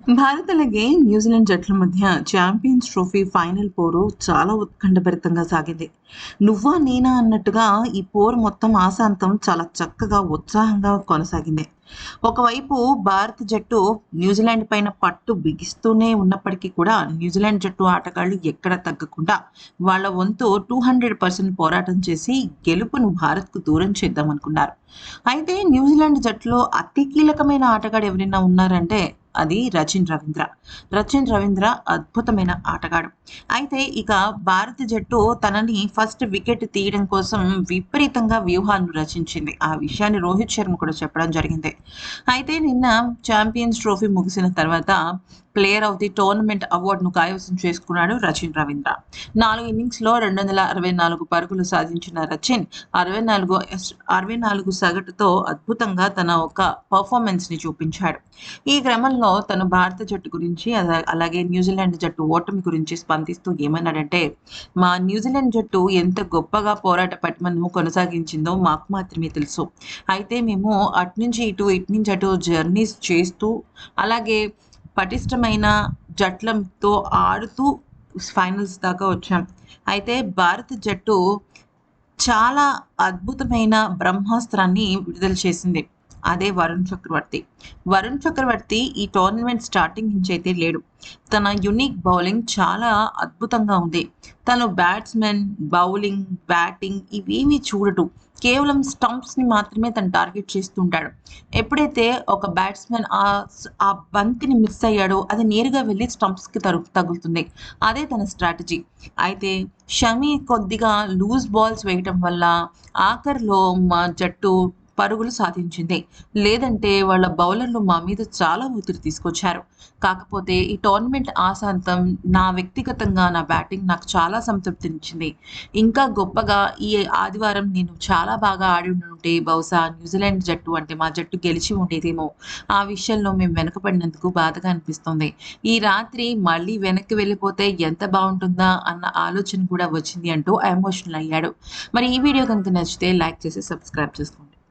భారత్ అలాగే న్యూజిలాండ్ జట్ల మధ్య ఛాంపియన్స్ ట్రోఫీ ఫైనల్ పోరు చాలా ఉత్కంఠభరితంగా సాగింది. నువ్వా నేనా అన్నట్టుగా ఈ పోరు మొత్తం ఆశాంతం చాలా చక్కగా ఉత్సాహంగా కొనసాగింది. ఒకవైపు భారత జట్టు న్యూజిలాండ్ పైన పట్టు బిగిస్తూనే ఉన్నప్పటికీ కూడా న్యూజిలాండ్ జట్టు ఆటగాళ్ళు ఎక్కడ తగ్గకుండా వాళ్ళ వంతు టూ హండ్రెడ్ పర్సెంట్ పోరాటం చేసి గెలుపును భారత్కు దూరం చేద్దామనుకున్నారు. అయితే న్యూజిలాండ్ జట్టులో అతి కీలకమైన ఆటగాడు ఎవరైనా ఉన్నారంటే అది రచిన్ రవీంద్ర. రచిన్ రవీంద్ర అద్భుతమైన ఆటగాడు. అయితే ఇక భారత జట్టు తనని ఫస్ట్ వికెట్ తీయడం కోసం విపరీతంగా వ్యూహాలను రచించింది. ఆ విషయాన్ని రోహిత్ శర్మ కూడా చెప్పడం జరిగింది. అయితే నిన్న ఛాంపియన్స్ ట్రోఫీ ముగిసిన తర్వాత ప్లేయర్ ఆఫ్ ది టోర్నమెంట్ అవార్డును కైవసం చేసుకున్నాడు రచిన్ రవీంద్ర. నాలుగు ఇన్నింగ్స్లో రెండు వందల అరవై నాలుగు పరుగులు సాధించిన రచిన్ అరవై నాలుగు అరవై నాలుగు సగటుతో అద్భుతంగా తన ఒక పర్ఫార్మెన్స్ని చూపించాడు. ఈ క్రమంలో తను భారత జట్టు గురించి అలాగే న్యూజిలాండ్ జట్టు ఓటమి గురించి స్పందిస్తూ ఏమన్నాడంటే మా న్యూజిలాండ్ జట్టు ఎంత గొప్పగా పోరాట పట్మను కొనసాగించిందో మాకు మాత్రమే తెలుసు. అయితే మేము అట్నుంచి ఇటు ఇటు నుంచి అటు జర్నీస్ చేస్తూ అలాగే పటిష్టమైన జట్లంతో ఆడుతూ ఫైనల్స్ దాకా వచ్చాం. అయితే భారత జట్టు చాలా అద్భుతమైన బ్రహ్మాస్త్రాన్ని విడుదల చేసింది. అదే వరుణ్ చక్రవర్తి. వరుణ్ చక్రవర్తి ఈ టోర్నమెంట్ స్టార్టింగ్ నుంచి అయితే లేడు. తన యునిక్ బౌలింగ్ చాలా అద్భుతంగా ఉంది. తను బ్యాట్స్మెన్ బౌలింగ్ బ్యాటింగ్ ఇవేమీ చూడటం కేవలం స్టంప్స్ని మాత్రమే తను టార్గెట్ చేస్తుంటాడు. ఎప్పుడైతే ఒక బ్యాట్స్మెన్ ఆ ఆ బంతిని మిస్ అయ్యాడో అది నేరుగా వెళ్ళి స్టంప్స్కి తరు తగులుతుంది. అదే తన స్ట్రాటజీ. అయితే షమీ కొద్దిగా లూజ్ బాల్స్ వేయటం వల్ల ఆఖరిలో మా జట్టు పరుగులు సాధించింది. లేదంటే వాళ్ళ బౌలర్లు మా మీద చాలా ఒత్తిడి తీసుకొచ్చారు. కాకపోతే ఈ టోర్నమెంట్ ఆశాంతం నా వ్యక్తిగతంగా నా బ్యాటింగ్ నాకు చాలా సంతృప్తినిచ్చింది. ఇంకా గొప్పగా ఈ ఆదివారం నేను చాలా బాగా ఆడి ఉంటే బహుశా న్యూజిలాండ్ జట్టు అంటే మా జట్టు గెలిచి ఉండేదేమో. ఆ విషయంలో మేము వెనకపడినందుకు బాధగా అనిపిస్తుంది. ఈ రాత్రి మళ్ళీ వెనక్కి వెళ్ళిపోతే ఎంత బాగుంటుందా అన్న ఆలోచన కూడా వచ్చింది అంటూ ఎమోషనల్ అయ్యాడు. మరి ఈ వీడియో కనుక నచ్చితే లైక్ చేసి సబ్స్క్రైబ్ చేసుకోండి.